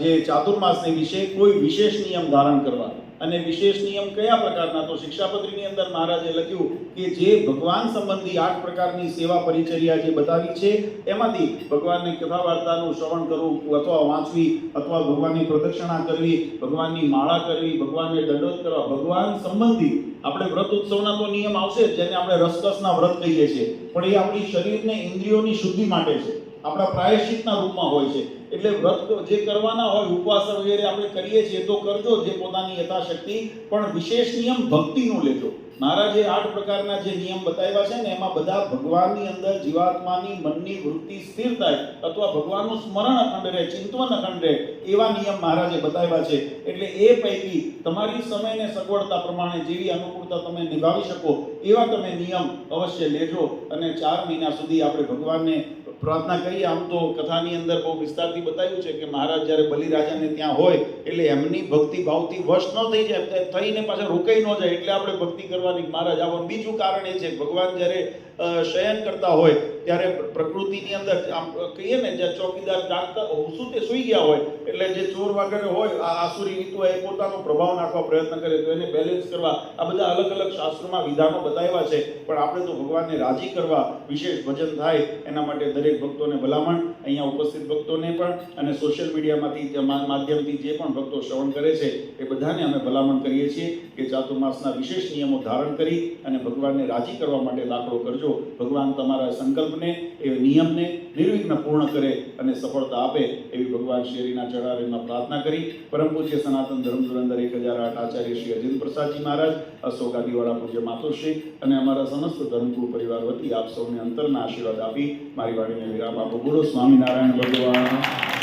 જે ચાતુર્માસની વિશે કોઈ વિશેષ નિયમ ધારણ કરવા. અને વિશેષ નિયમ કયા પ્રકારના? તો શિક્ષાપત્રીની અંદર મહારાજે લખ્યું કે જે ભગવાન સંબંધી આઠ પ્રકારની સેવા પરિચર્યા જે બતાવી છે, એમાંથી ભગવાનની કથા વાર્તાનું શ્રવણ કરવું અથવા વાંચવી અથવા ભગવાનની પ્રદક્ષિણા કરવી, ભગવાનની માળા કરવી, ભગવાનને દંડોત કરવા, ભગવાન સંબંધી. આપણે વ્રત ઉત્સવના તો નિયમ આવશે જેને આપણે રસકસના વ્રત કહીએ છીએ. પણ એ આપણી શરીરને ઇન્દ્રિયોની શુદ્ધિ માટે છે. આપણા પ્રાયશ્ચિતના રૂપમાં હોય છે. એટલે વ્રત જે કરવાના હોય, ઉપવાસ વગેરે આપણે કરીએ છીએ, તો કરજો જે પોતાની યથાશક્તિ, પણ વિશેષ નિયમ ભક્તિનું લેજો. મહારાજે આઠ પ્રકારના જે નિયમ બતાવ્યા છે ને, એમાં બધા ભગવાનની અંદર જીવાત્માની મનની વૃત્તિ સ્થિર થાય અથવા ભગવાનનું સ્મરણ અખંડ રહે, ચિંતવન અખંડ રહે, એવા નિયમ મહારાજે બતાવ્યા છે. એટલે એ પૈકી તમારી સમયને સગવડતા પ્રમાણે જેવી અનુકૂળતા તમે નિભાવી શકો, એવા તમે નિયમ અવશ્ય લેજો અને ચાર મહિના સુધી આપણે ભગવાનને પ્રાર્થના કરીએ. આમ તો કથાની અંદર બહુ વિસ્તારથી બતાવ્યું છે કે મહારાજ જ્યારે બલિરાજાને ત્યાં હોય, એટલે એમની ભક્તિ ભાવથી વશ ન થઈ જાય, થઈને પાછા રોકાઈ ન જાય, એટલે આપણે ભક્તિ કરવાની મહારાજ, આવો બીજું કારણ એ છે ભગવાન જ્યારે શયન કરતા હોય, ત્યારે પ્રકૃતિની અંદર આમ કહીએ ને, જ્યાં ચોકીદાર જાગતા શું તે સૂઈ ગયા હોય, એટલે જે ચોર વગેરે હોય, આ આસુરી રીતો એ પોતાનો પ્રભાવ નાખવા પ્રયત્ન કરે, તો એને બેલેન્સ કરવા, આ બધા અલગ અલગ શાસ્ત્રોમાં વિધાનો બતાવ્યા છે. પણ આપણે તો ભગવાનને રાજી કરવા વિશેષ ભજન થાય, એના માટે દરેક ભક્તોને ભલામણ, અહીંયા ઉપસ્થિત ભક્તોને પણ, અને સોશિયલ મીડિયામાંથી માધ્યમથી જે પણ ભક્તો શ્રવણ કરે છે, એ બધાને અમે ભલામણ કરીએ છીએ કે ચાતુર્માસના વિશેષ નિયમો ધારણ કરી અને ભગવાનને રાજી કરવા માટે દાખલો કરજો. ભગવાન તમારા સંકલ્પને, એ નિયમને નિર્વિઘ્ન પૂર્ણ કરે અને સફળતા આપે એવી ભગવાન શેરીના ચડારેમાં પ્રાર્થના કરી. પરમ પૂજ્ય સનાતન ધર્મ ધુરંદર એક હજાર આઠ આચાર્ય શ્રી અજિત પ્રસાદજી મહારાજ, અશોક આદિવાળા પૂજ્ય માતોશ્રી અને અમારા સમસ્ત ધર્મકુળ પરિવાર વતી આપ સૌને અંતરના આશીર્વાદ આપી મારી વાણીને વિરામ આપો. બોલો સ્વામિનારાયણ ભગવાન.